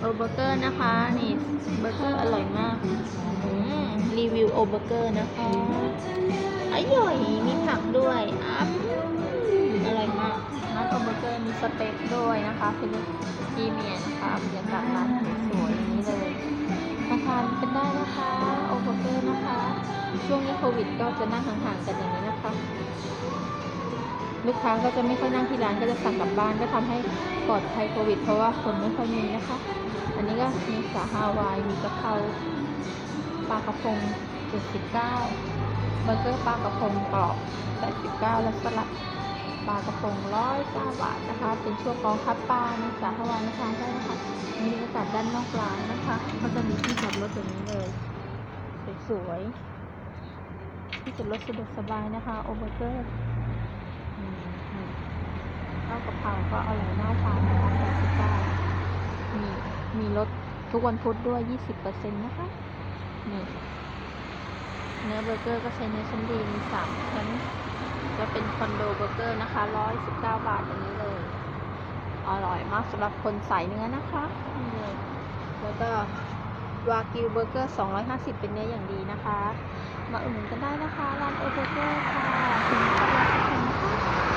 โอเบอร์เกอร์นะคะ นี่เบอร์เกอร์อร่อยมากรีวิวโอเบอร์เกอร์นะคะอร่อยมีผักด้วยอ้ำอร่อยมากร้านโอเบอร์เกอร์มีสเต็กด้วยนะคะเป็นทีเมียนะคะบรรยากาศร้านสวยๆนี้เลยมาทานกันได้นะคะโอเบอร์เกอร์นะคะ ช่วงนี้โควิดก็จะนั่งห่างๆกันอย่างนี้นะคะ ลูกค้าก็จะไม่ค่อยนั่งที่ร้านก็จะสั่งกลับบ้านก็ทำให้ปลอดภัยโควิด เพราะว่าคนไม่ค่อยมีนะคะ อันนี้ก็มีสาฮาวายมีกะเพราปลากระพง 79เบอร์เกอร์ปลากระพงกรอบ89 และสลัดปลากระพง109บาทนะคะ เป็นช่วงกองคัดปลาในสาฮาวายนะคะได้นะคะมีบรรยากาศด้านนอกร้านนะคะก็จะมีที่จอดรถอย่างนี้เลย สวยๆที่จอดรถสะดวกสบายนะคะโอเบอร์เกอร์ อืมอืมข้าวกะ เพราก็อร่อยน่าทานนะคะ89มีมีลดทุกวันพุธด้วย 20%นะคะนี่เนื้อเบอร์เกอร์ก็ใช้เนื้อชั้นดีมีสามชั้นจะเป็นคอนโดเบอร์เกอร์นะคะ 119 บาทอย่างนี้เลย อร่อยมากสำหรับคนสายเนื้อนะคะนี่เลยแล้วก็วากิวเบอร์เกอร์ 250 เป็นเนื้ออย่างดีนะคะ มาอุดหนุนกันได้นะคะ ร้านโอเบ